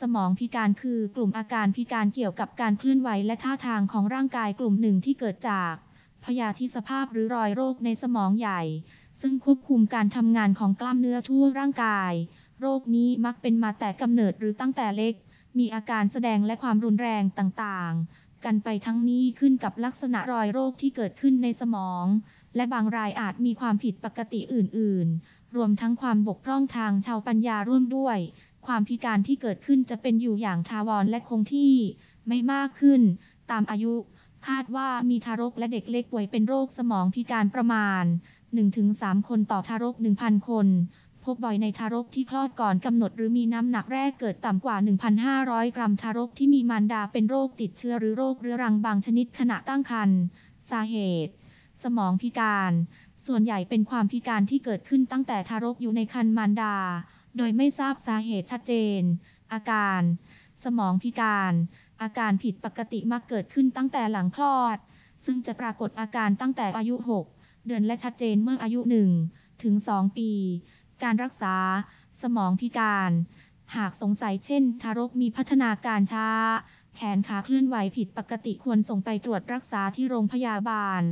สมองพิการคือกลุ่มอาการพิการเกี่ยวกับการเคลื่อนไหวและท่าทางของร่างกายกลุ่มหนึ่งที่เกิดจากพยาธิสภาพหรือรอยโรคในสมองใหญ่ ซึ่งควบคุมการทำงานของกล้ามเนื้อทั่วร่างกาย โรคนี้มักเป็นมาแต่กำเนิดหรือตั้งแต่เล็ก มีอาการแสดงและความรุนแรงต่างๆ กันไปทั้งนี้ขึ้นกับลักษณะรอยโรคที่เกิดขึ้นในสมอง และบางรายอาจมีความผิดปกติอื่น ๆ รวมทั้งความบกพร่องทางชาวปัญญาร่วมด้วย ความพิการที่เกิดขึ้นจะเป็นอยู่อย่างทาวรและคงที่ไม่มากขึ้น ตามอายุ คาดว่ามีทารกและเด็กเล็กป่วยเป็นโรคสมองพิการประมาณ 1-3 คนต่อทารก 1,000 คน พบบ่อยในทารกที่คลอดก่อนกำหนดหรือมีน้ำหนักแรกเกิดต่ำกว่า 1,500 กรัมทารกที่มีมารดาเป็นโรคติดเชื้อหรือโรคเรื้อรังบางชนิดขณะตั้งครรภ์สาเหตุสมองพิการ ส่วนใหญ่เป็นความพิการที่เกิดขึ้นตั้งแต่ทารกอยู่ในครรภ์มารดา โดยไม่ทราบสาเหตุชัดเจน อาการ สมองพิการ อาการผิดปกติมักเกิดขึ้นตั้งแต่หลังคลอด ซึ่งจะปรากฏอาการตั้งแต่อายุ 6 เดือนและชัดเจนเมื่ออายุ 1 ถึง 2 ปี การรักษา สมองพิการ หากสงสัยเช่น ทารกมีพัฒนาการช้า แขนขาเคลื่อนไหวผิดปกติควรส่งไปตรวจรักษาที่โรงพยาบาล